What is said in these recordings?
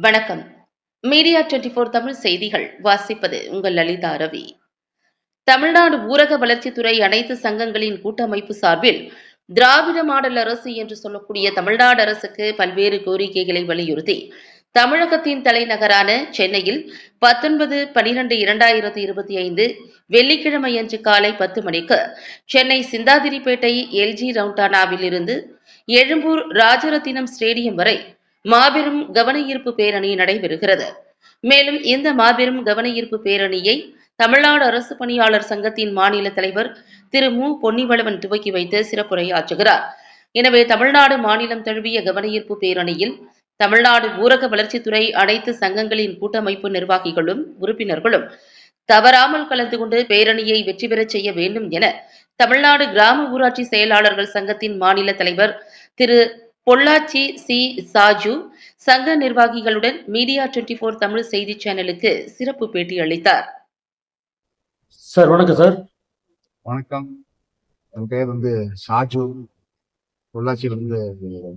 வணக்கம். Media twenty four Tamil செய்திகள். வாசிப்பது உங்கள் லலிதா ரவி. தமிழ்நாடு ஊரக வளர்ச்சித்துறை அனைத்து சங்கங்களின் கூட்டமைப்பு சார்பில் திராவிட மாடல் அரசு என்று சொல்லக்கூடிய தமிழ்நாடு அரசுக்கு பல்வேறு கோரிக்கைகளை வலியுறுத்தி தமிழகத்தின் தலைநகரான சென்னையில் பத்தொன்பது பனிரெண்டு இரண்டாயிரத்தி இருபத்தி ஐந்து வெள்ளிக்கிழமை அன்று காலை பத்து மணிக்கு சென்னை சிந்தாதிரிப்பேட்டை எல்ஜி ரவுண்டானாவில் இருந்து எழும்பூர் ராஜரத்தினம் ஸ்டேடியம் வரை மாபெரும் கவனஈர்ப்பு பேரணி நடைபெறுகிறது. மேலும் இந்த மாபெரும் கவனஈர்ப்பு பேரணியை தமிழ்நாடு அரசு பணியாளர் சங்கத்தின் மாநில தலைவர் திரு மு. பொன்னிவளவன் துவக்கி வைத்து சிறப்புரையாற்றுகிறார். எனவே தமிழ்நாடு மாநிலம் தழுவிய கவனஈர்ப்பு பேரணியில் தமிழ்நாடு ஊரக வளர்ச்சித்துறை அனைத்து சங்கங்களின் கூட்டமைப்பு நிர்வாகிகளும் உறுப்பினர்களும் தவறாமல் கலந்து கொண்டு பேரணியை வெற்றி பெறச் செய்ய வேண்டும் என தமிழ்நாடு கிராம ஊராட்சி செயலாளர்கள் சங்கத்தின் மாநில தலைவர் திரு பொள்ளாச்சி சி. சாஜு சங்க நிர்வாகிகளுடன் மீடியா டுவெண்டி ஃபோர் தமிழ் செய்தி சேனலுக்கு சிறப்பு பேட்டி அளித்தார். சார் வணக்கம் சார். வணக்கம். என் பேர் வந்து ஷாஜு பொள்ளாச்சியிலிருந்து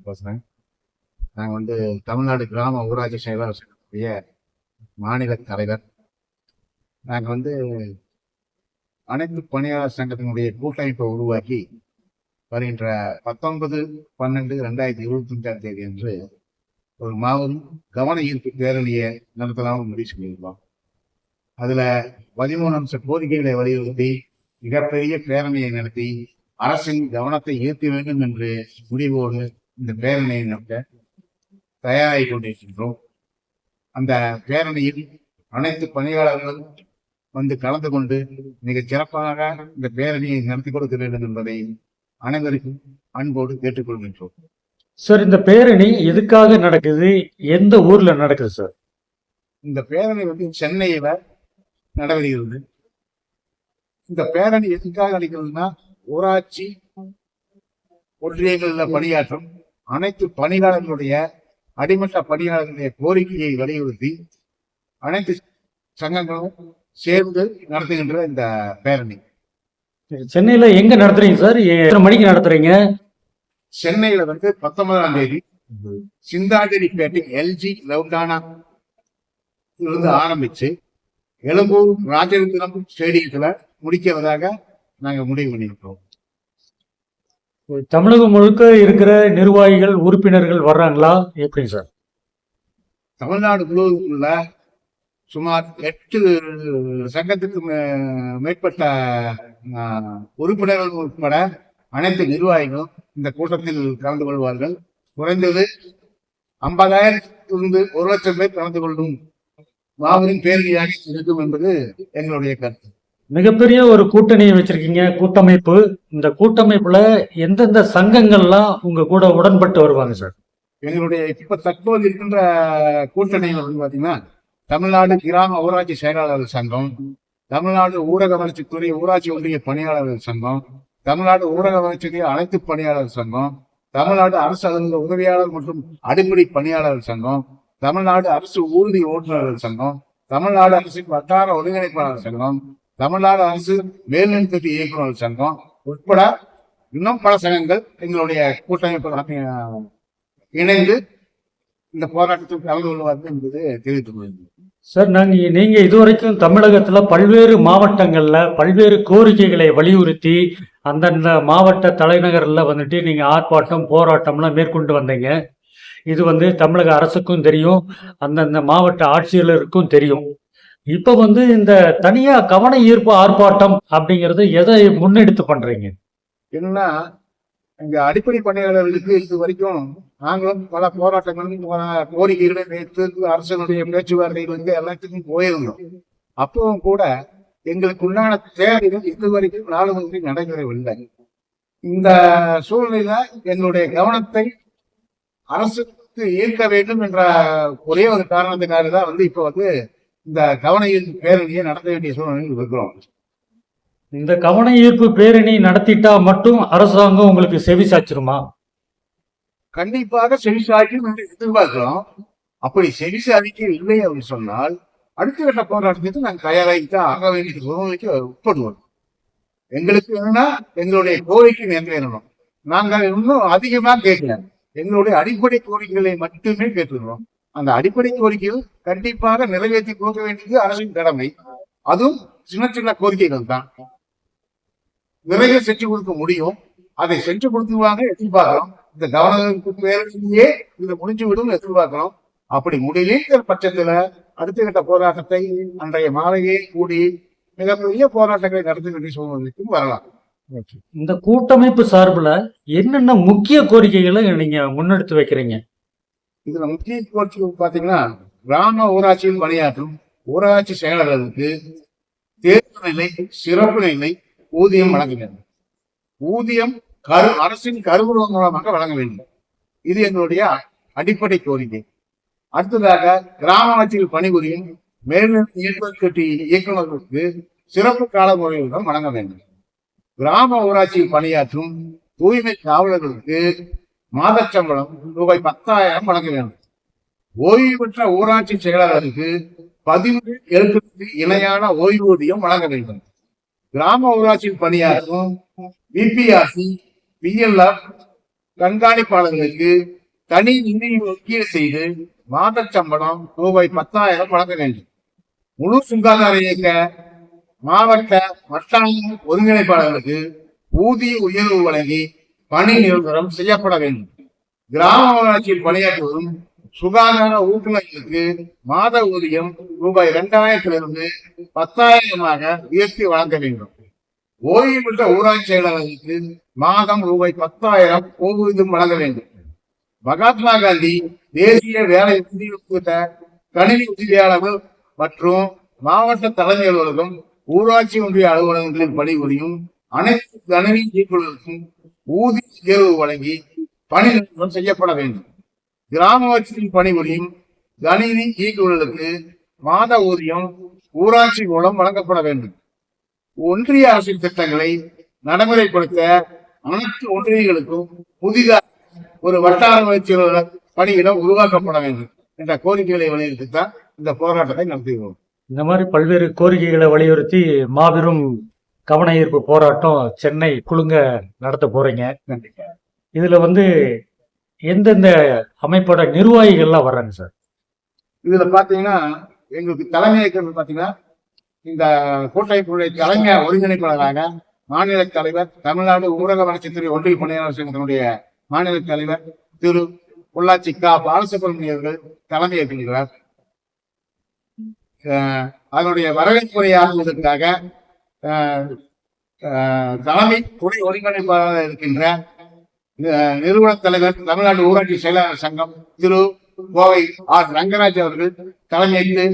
பேசுகிறேன் நாங்கள் வந்து தமிழ்நாடு கிராம ஊராட்சி செயலாளர் சங்கத்துடைய மாநில தலைவர். நாங்கள் வந்து அனைத்து பணியாளர் சங்கத்தினுடைய கூட்டமைப்பை உருவாக்கி வருகின்ற பத்தொன்பது பன்னெண்டு ரெண்டாயிரத்தி இருபத்தி அஞ்சாம் தேதி அன்று ஒரு மாபெரும் கவன ஈர்ப்பு பேரணியை நடத்தலாம் முடிவு பண்ணியிருந்தோம். அதுல பதிமூணு அம்ச கோரிக்கைகளை வலியுறுத்தி மிகப்பெரிய பேரணியை நடத்தி அரசின் கவனத்தை ஈர்க்க வேண்டும் என்று முடிவோடு இந்த பேரணியை நடத்த தயாராகி கொண்டிருக்கின்றோம். அந்த பேரணியில் அனைத்து பணியாளர்களும் வந்து கலந்து கொண்டு மிகச் சிறப்பாக இந்த பேரணியை நடத்தி கொடுக்க வேண்டும் என்பதை அனைவருக்கும் அன்போடு கேட்டுக்கொள்கின்றோம். சார் இந்த பேரணி எதுக்காக நடக்குது? எந்த ஊர்ல நடக்குது சார் இந்த பேரணி வந்து சென்னையில நடைபெறுகிறது இந்த பேரணி எதுக்காக நடக்கிறதுனா ஊராட்சி ஒன்றியங்களில் பணியாற்றும் அனைத்து பணியாளர்களுடைய அடிமட்ட பணியாளர்களுடைய கோரிக்கையை வலியுறுத்தி அனைத்து சங்கங்களும் சேர்ந்து நடத்துகின்ற இந்த பேரணி. சென்னையில எங்க நடத்துறீங்க சார்? எத்தனை மணிக்கு நடத்துறீங்க? சென்னையில வந்து பத்தொன்பதாம் தேதி சிந்தாதிரிப்பேட்டை எல்ஜி லவுண்டானா இருந்து ஆரம்பிச்சு எழும்பூர் ராஜரத்னம் ஸ்டேடியத்துல முடிக்கிறதாக நாங்க முடிவு பண்ணியிருக்கோம். தமிழகம் முழுக்க இருக்கிற நிர்வாகிகள் உறுப்பினர்கள் வர்றாங்களா? எப்படிங்க சார்? தமிழ்நாடு முழுவதும் உள்ள சுமார் எட்டு சங்கத்துக்கு மேற்பட்ட உறுப்பினர்கள் உட்பட அனைத்து நிர்வாகிகளும் இந்த கூட்டத்தில் கலந்து கொள்வார்கள். குறைந்தது ஐம்பதாயிரத்திலிருந்து ஒரு லட்சம் பேர் கலந்து கொள்ளும் மாபெரும் பேரணியாக இருக்கும் என்பது எங்களுடைய கருத்து. மிகப்பெரிய ஒரு கூட்டணியை வச்சிருக்கீங்க கூட்டமைப்பு. இந்த கூட்டமைப்புல எந்தெந்த சங்கங்கள்லாம் உங்க கூட உடன்பட்டு வருவாங்க சார்? எங்களுடைய இப்ப தற்போது இருக்கின்ற கூட்டணியில் வந்து பாத்தீங்கன்னா தமிழ்நாடு கிராம ஊராட்சி செயலாளர்கள் சங்கம் தமிழ்நாடு ஊரக வளர்ச்சித்துறை ஊராட்சி ஒன்றிய பணியாளர்கள் சங்கம் தமிழ்நாடு ஊரக வளர்ச்சித்துறை அனைத்து பணியாளர் சங்கம் தமிழ்நாடு அரசு அலுவலக உதவியாளர் மற்றும் அடிப்படை பணியாளர் சங்கம் தமிழ்நாடு அரசு ஊர்தி ஓட்டுநர்கள் சங்கம் தமிழ்நாடு அரசின் வட்டார ஒருங்கிணைப்பாளர் சங்கம் தமிழ்நாடு அரசு மேல்நிலைத்துறை இயக்குநர்கள் சங்கம் உட்பட இன்னும் பல சங்கங்கள் எங்களுடைய கூட்டமைப்பு இணைந்து இந்த போராட்டத்தில் கலந்து கொள்வார்கள் என்பது தெரிவித்துக் கொள்கிறேன். சார் நாங்கள் நீங்கள் இதுவரைக்கும் தமிழகத்தில் பல்வேறு மாவட்டங்களில் பல்வேறு கோரிக்கைகளை வலியுறுத்தி அந்தந்த மாவட்ட தலைநகரில் வந்துட்டு நீங்கள் ஆர்ப்பாட்டம் போராட்டம்லாம் மேற்கொண்டு வந்தீங்க. இது வந்து தமிழக அரசுக்கும் தெரியும் அந்தந்த மாவட்ட ஆட்சியாளருக்கும் தெரியும். இப்போ வந்து இந்த தனியாக கவன ஈர்ப்பு ஆர்ப்பாட்டம் அப்படிங்கிறது எதை முன்னெடுத்து பண்ணுறீங்க என்னன்னா இங்க அடிப்படை பணியாளர்களுக்கு இது வரைக்கும் நாங்களும் பல போராட்டங்களும் பல கோரிக்கைகளை வைத்து அரசனுடைய பேச்சுவார்த்தைகளுக்கு எல்லாத்துக்கும் போயிருந்தோம். அப்பவும் கூட எங்களுக்கு உண்டான தேவைகள் இதுவரைக்கும் நாலு நடைபெறவில்லை. இந்த சூழ்நிலையில எங்களுடைய கவனத்தை அரசுக்கு ஈர்க்க வேண்டும் என்ற ஒரே ஒரு காரணத்தினால தான் வந்து இப்போ வந்து இந்த கவன ஈர்ப்பு பேரணியை நடத்த வேண்டிய சூழ்நிலையில் இருக்கிறோம். இந்த கவன ஈர்ப்பு பேரணி நடத்திட்டா மட்டும் அரசாங்கம் உங்களுக்கு செவி சாச்சிருமா கண்டிப்பாக செவிசாய்க்கும் என்று எதிர்பார்க்கிறோம். அப்படி செவிசாதிக்க இல்லை அப்படின்னு சொன்னால் அடுத்த கட்ட போராட்டத்துக்கு நாங்கள் தயாராகித்தான் ஆக வேண்டிய சூழ்நிலைக்கு உட்படுவோம். எங்களுக்கு என்னன்னா எங்களுடைய கோரிக்கை நிறைவேறணும். நாங்கள் இன்னும் அதிகமா கேட்கல. எங்களுடைய அடிப்படை கோரிக்கைகளை மட்டுமே கேட்டுக்கிறோம். அந்த அடிப்படை கோரிக்கைகள் கண்டிப்பாக நிறைவேற்றி கொடுக்க வேண்டியது அரசின் கடமை. அதுவும் சின்ன சின்ன கோரிக்கைகள் தான். நிறைய செஞ்சு கொடுக்க முடியும். அதை செஞ்சு கொடுத்துருவாங்க எதிர்பார்க்கிறோம். இந்த கவர்னருக்கு பேரணியே இது முடிஞ்சு விடும் எதிர்பார்க்கிறோம். அப்படி முடியலைங்கிற பட்சத்துல அடுத்த கட்ட போராட்டத்தை அன்றைய மாலையே கூடி மிகப்பெரிய போராட்டங்களை நடத்த வேண்டிய சூழ்நிலைக்கும் வரலாம். இந்த கூட்டமைப்பு சார்பில் என்னென்ன முக்கிய கோரிக்கைகளை நீங்க முன்னெடுத்து வைக்கிறீங்க? இதுல முக்கிய கோரிக்கைகள் பாத்தீங்கன்னா கிராம ஊராட்சியில் பணியாற்றும் ஊராட்சி செயலாளர்களுக்கு தேர்வு நிலை சிறப்பு நிலை ஊதியம் வழங்க வேண்டும் ஊதியம் கரு அரசின் கருவூலம் மூலமாக வழங்க வேண்டும். இது எங்களுடைய அடிப்படை கோரிக்கை. அடுத்ததாக கிராம ஆட்சியில் பணிபுரியும் மேல்நிலை இயக்கத்தி இயக்குநர்களுக்கு சிறப்பு கால முறையுடன் வழங்க வேண்டும். கிராம ஊராட்சியில் பணியாற்றும் தூய்மை காவலர்களுக்கு மாதச் சம்பளம் ரூபாய் பத்தாயிரம் வழங்க வேண்டும். ஓய்வு பெற்ற ஊராட்சி செயலாளருக்கு பதிவு எழுத்துக்கு இணையான ஓய்வூதியம் வழங்க வேண்டும். கிராம ஊராட்சியில் பணியாற்றும் பிபிஆர்சி பிஎல்எஃப் கண்காணிப்பாளர்களுக்கு தனி நிதி ஒதுக்கீடு செய்து மாதச் சம்பளம் ரூபாய் பத்தாயிரம் வழங்க வேண்டும். முழு சுகாதார இயக்க மாவட்ட வட்டார ஒருங்கிணைப்பாளர்களுக்கு ஊதிய உயர்வு வழங்கி பணி நிரந்தரம் செய்யப்பட வேண்டும். கிராம வளர்ச்சியில் பணியாற்றி வரும் சுகாதார ஊக்குநர்களுக்கு மாத ஊதியம் ரூபாய் இரண்டாயிரத்திலிருந்து பத்தாயிரமாக உயர்த்தி வழங்க வேண்டும். ஓய்வு பெற்ற ஊராட்சி செயலாளருக்கு மாதம் ரூபாய் பத்தாயிரம் ஓய்வூதியம் வழங்க வேண்டும். மகாத்மா காந்தி தேசிய வேலை உறுதி கணினி உதவியாளர்கள் மற்றும் மாவட்ட தலைமை அலுவலகம் ஊராட்சி ஒன்றிய அலுவலகங்களில் பணிபுரியும் அனைத்து கணினி இயக்குநர்களுக்கும் ஊதிய உயர்வு வழங்கி பணி நிறுவனம் செய்யப்பட வேண்டும். கிராம பணிபுரியும் கணினி இயக்குநர்களுக்கு மாத ஊதியம் ஊராட்சி மூலம் வழங்கப்பட வேண்டும். ஒன்றிய அரசின் திட்டங்களை நடைமுறைப்படுத்த அனைத்து ஒன்றியங்களுக்கும் புதிதாக ஒரு வட்டார வளர்ச்சி பணியிடம் உருவாக்கப்பட வேண்டும் என்ற கோரிக்கைகளை வலியுறுத்தித்தான் இந்த போராட்டத்தை நடத்துகிறோம் இந்த மாதிரி பல்வேறு கோரிக்கைகளை வலியுறுத்தி மாபெரும் கவன ஈர்ப்பு போராட்டம் சென்னை குழுங்க நடத்த போறீங்க. இதுல வந்து எந்தெந்த அமைப்போட நிர்வாகிகள்லாம் வர்றாங்க சார்? இதுல பாத்தீங்கன்னா எங்களுக்கு தலைமை இயக்குனர் பாத்தீங்கன்னா இந்த கூட்டமைப்புடைய கலைஞர் ஒருங்கிணைப்பாளராக மாநில தலைவர் தமிழ்நாடு ஊரக வளர்ச்சித்துறை ஒன்றிய பணியாளர் சங்கத்தினுடைய மாநில தலைவர் திரு பொள்ளாச்சி கா. பாலசுப்ரமணிய அவர்கள் தலைமை அதனுடைய வரவேற்புரை தலைமை துணை ஒருங்கிணைப்பாளராக இருக்கின்ற நிறுவன தலைவர் தமிழ்நாடு ஊராட்சி செயலாளர் சங்கம் திரு கோவை ஆர். ரங்கராஜ் அவர்கள் தலைமையேற்று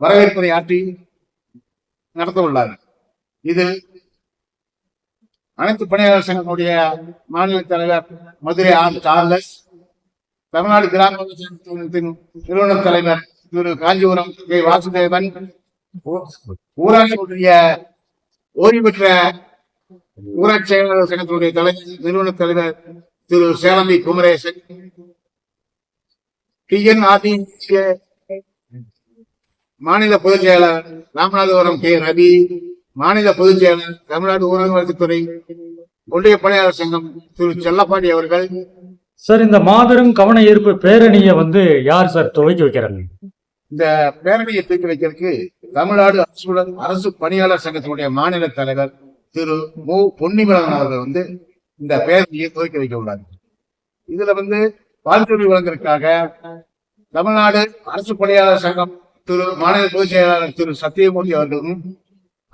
வரவேற்புரை ஆற்றி நடத்த உள்ளார் இதில் அனைத்து பணியாளர் சங்கத்தினுடைய மாநில தலைவர் மதுரை ஆர். சார்லஸ் தமிழ்நாடு கிராம சங்கத்தின் தலைவர் திரு. காஞ்சிபுரம் கே. வாசுதேவன் ஊராட்சியுடைய ஊராட்சி ஓய்வு பெற்ற ஊராட்சி செயலாளர் சங்கத்தினுடைய தலைவர் நிறுவனர் தலைவர் திரு. சேலமி குமரேசன் டிஎன்ஆர்டி மாநில பொதுச் செயலாளர் ராமநாதபுரம் கே. ரவி மாநில பொதுச் செயலாளர் தமிழ்நாடு ஊரக வளர்ச்சித்துறை ஒன்றிய பணியாளர் சங்கம் திரு செல்லப்பாண்டி அவர்கள். சார் இந்த மாபெரும் கவன ஈர்ப்பு பேரணியை வந்து யார் சார் துவக்கி வைக்கிறாங்க இந்த பேரணியை தூக்கி வைக்கிறதுக்கு தமிழ்நாடு அரசுடன் அரசு பணியாளர் சங்கத்தினுடைய மாநில தலைவர் திரு மு. பொன்னிமலன் அவர்கள் வந்து இந்த பேரணியை துவக்கி வைக்க உள்ளார். இதுல வந்து வாழ்த்துறை வழங்குறதுக்காக தமிழ்நாடு அரசு பணியாளர் சங்கம் திரு மாநில பொதுச் செயலாளர் திரு சத்தியமூர்த்தி அவர்களும்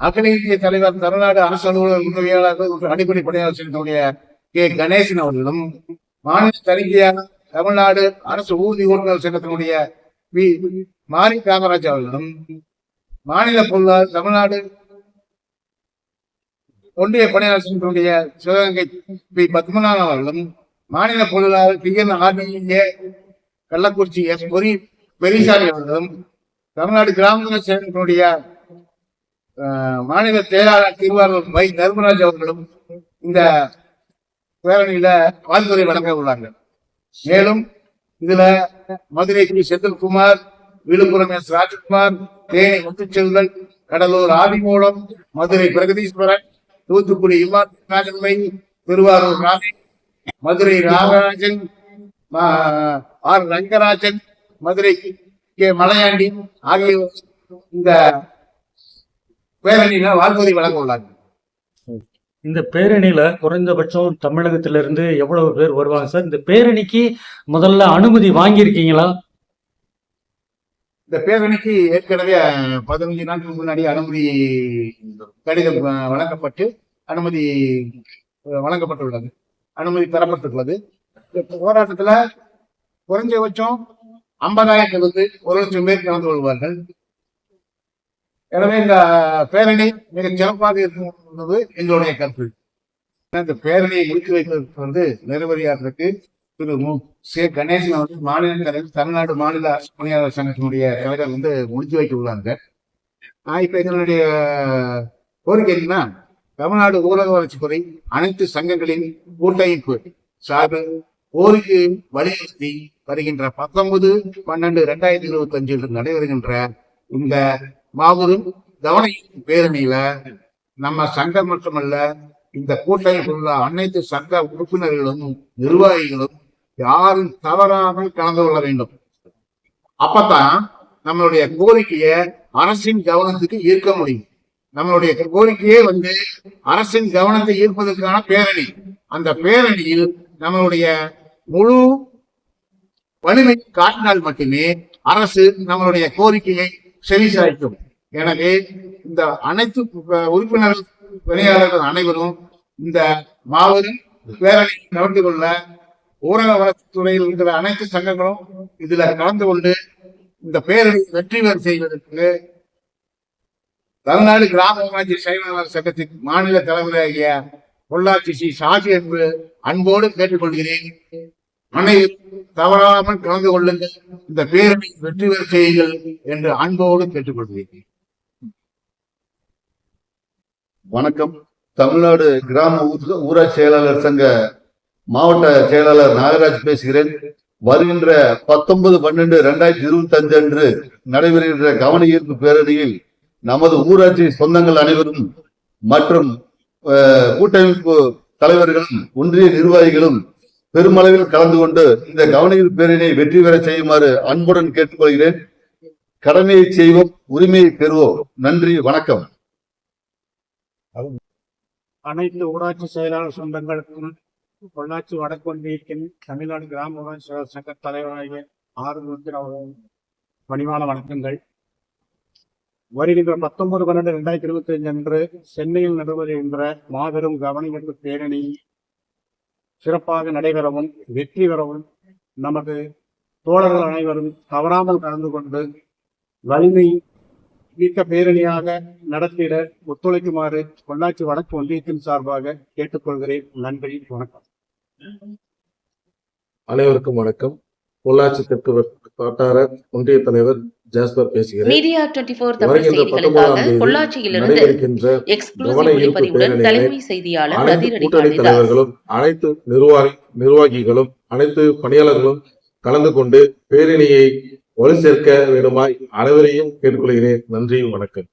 அகில இந்திய தலைவர் தமிழ்நாடு அரசு அலுவலர் உதவியாளர்கள் மற்றும் அடிப்படை பணியாளர் சங்கத்தினுடைய கே. கணேசன் அவர்களும் மாநில தணிக்கையாளர் தமிழ்நாடு அரசு ஊர்தி ஓட்டுநர் சங்கத்தினுடைய வி மாரி காமராஜ் அவர்களும் மாநில பொருளாளர் தமிழ்நாடு ஒன்றிய பணியாளர் சங்கத்தினுடைய சிவகங்கை பி. பத்மநாதன் அவர்களும் மாநில பொருளாளர் T N. RTA Kallakurichi S. பொரி பெரிசாமி அவர்களும் தமிழ்நாடு கிராம சங்கத்தினுடைய மாநில செயலாளர் திருவாரூர் வை தர்மராஜ் அவர்களும் இந்த பேரணியில வாழ்த்துறை வழங்க உள்ளார்கள். மேலும் இதுல மதுரை பி செந்தில்குமார் விழுப்புரம் எஸ். ராஜ்குமார் தேனி முத்துச்செல்வன் கடலூர் ஆதிமூலம் மதுரை பிரகதீஸ்வரன் தூத்துக்குடி இம்மான் ராஜன்மை திருவாரூர் ராமே மதுரை நாகராஜன் மா- ஆர். ரங்கராஜன் மதுரை கே மலையாண்டி ஆகியோர் இந்த பேரணியில வாழ்வதை வழங்க உள்ளார்கள். இந்த பேரணியில குறைந்தபட்சம் தமிழகத்திலிருந்து எவ்வளவு பேர் வருவாங்க சார்? இந்த பேரணிக்கு முதல்ல அனுமதி வாங்கியிருக்கீங்களா? இந்த பேரணிக்கு ஏற்கனவே பதினஞ்சு நாட்களுக்கு முன்னாடி அனுமதி கடிதம் வழங்கப்பட்டு அனுமதி வழங்கப்பட்டுள்ளது. அனுமதி பெறப்பட்டுள்ளது. போராட்டத்துல குறைஞ்சபட்சம் ஐம்பதாயிரத்திலிருந்து ஒரு லட்சம் பேர் கலந்து கொள்வார்கள். எனவே இந்த பேரணி மிக சிறப்பாக இருக்கிறது எங்களுடைய கருத்து. இந்த பேரணியை முடித்து வைப்பதற்கு வந்து நிறைவேறியாளருக்கு திரு மு. சே. கணேசன் வந்து மாநில தலைவர் தமிழ்நாடு மாநில பணியாளர் சங்கத்தினுடைய தலைவர் வந்து முடித்து வைக்க உள்ளாங்க. நான் இப்ப எங்களுடைய கோரிக்கை என்னன்னா தமிழ்நாடு ஊரக வளர்ச்சித்துறை அனைத்து சங்கங்களின் கூட்டமைப்பு சார்பில் கோரிக்கை வலியுறுத்தி வருகின்ற பத்தொன்பது பன்னெண்டு ரெண்டாயிரத்தி இருபத்தி அஞ்சில் நடைபெறுகின்ற இந்த மாபெரும் கவன பேரணியில நம்ம சங்கம் மட்டுமல்ல இந்த கூட்டமைப்பில் உள்ள அனைத்து சங்க உறுப்பினர்களும் நிர்வாகிகளும் யாரும் தவறாமல் கலந்து கொள்ள வேண்டும். அப்பதான் நம்மளுடைய கோரிக்கையை அரசின் கவனத்துக்கு ஈர்க்க முடியும். நம்மளுடைய கோரிக்கையே வந்து அரசின் கவனத்தை ஈர்ப்பதற்கான பேரணி. அந்த பேரணியில் நம்மளுடைய முழு வலிமை காட்டினால் மட்டுமே அரசு நம்மளுடைய கோரிக்கையை செவிசாய்க்கும். எனவே இந்த அனைத்து உறுப்பினர் உறுப்பினர்கள் பணியாளர்கள் அனைவரும் இந்த மாபெரும் பேரணி நடந்து கொள்ள ஊரக வளர்ச்சித்துறையில் இருக்கிற அனைத்து சங்கங்களும் இதுல கலந்து கொண்டு இந்த பேரணி வெற்றி பெற செய்வதற்கு தமிழ்நாடு கிராம ஊராட்சி செயலாளர் சங்கத்தின் மாநில தலைவராகிய பொள்ளாச்சி ஸ்ரீ சாஜி என்று அன்போடு கேட்டுக்கொள்கிறேன். அனைவரும் தவறாமல் கலந்து கொள்ளுங்கள். இந்த பேரணி வெற்றி பெற செய்யுங்கள் என்று அன்போடு கேட்டுக்கொள்கிறேன். வணக்கம். தமிழ்நாடு கிராம ஊராட்சி செயலாளர் சங்க மாவட்ட செயலாளர் நாகராஜ் பேசுகிறேன். வருகின்ற பத்தொன்பது பன்னெண்டு ரெண்டாயிரத்தி இருபத்தி அஞ்சு அன்று நடைபெறுகின்ற கவன ஈர்ப்பு பேரணியில் நமது ஊராட்சி சொந்தங்கள் அனைவரும் மற்றும் கூட்டமைப்பு தலைவர்களும் ஒன்றிய நிர்வாகிகளும் பெருமளவில் கலந்து கொண்டு இந்த கவன பேரினை வெற்றி பெற செய்யுமாறு அன்புடன் கேட்டுக்கொள்கிறேன். கடமையை செய்வோம் உரிமையை பெறுவோம். நன்றி வணக்கம். அனைத்து ஊராட்சி செயலாளர் சொந்தங்களுக்கும் பொள்ளாச்சி வடக்கு தமிழ்நாடு கிராம ஊராட்சி செயலாளர் சங்க தலைவராகிய ஆறுநூத்தி அவர்கள் பணிவான வணக்கங்கள். வருகின்ற பத்தொன்பது பன்னெண்டு இரண்டாயிரத்தி இருபத்தி ஐந்து அன்று சென்னையில் நடைபெறுகின்ற மாபெரும் கவனிப்பு பேரணி சிறப்பாக நடைபெறவும் வெற்றி பெறவும் நமது தோழர்கள் அனைவரும் தவறாமல் கலந்து கொண்டு வலிமை மிக்க பேரணியாக நடத்திட ஒத்துழைக்குமாறு பொள்ளாச்சி வடக்கு ஒன்றியத்தின் சார்பாக கேட்டுக்கொள்கிறேன். நன்றி வணக்கம். அனைவருக்கும் வணக்கம். பொள்ளாச்சி தெற்கு வட்டார ஒன்றிய தலைவர் ஜாஸ்பர் பேசுகிறேன் மீடியா டுவெண்டி தமிழ் செய்திகளுக்காக பொள்ளாச்சியிலிருந்து தலைமை செய்தியாளர் கூட்டணி தலைவர்களும் அனைத்து நிர்வாகி நிர்வாகிகளும் அனைத்து பணியாளர்களும் கலந்து கொண்டு பேரணியை வலு சேர்க்க வேண்டுமாய் அனைவரையும் கேட்டுக்கொள்கிறேன். நன்றி வணக்கம்.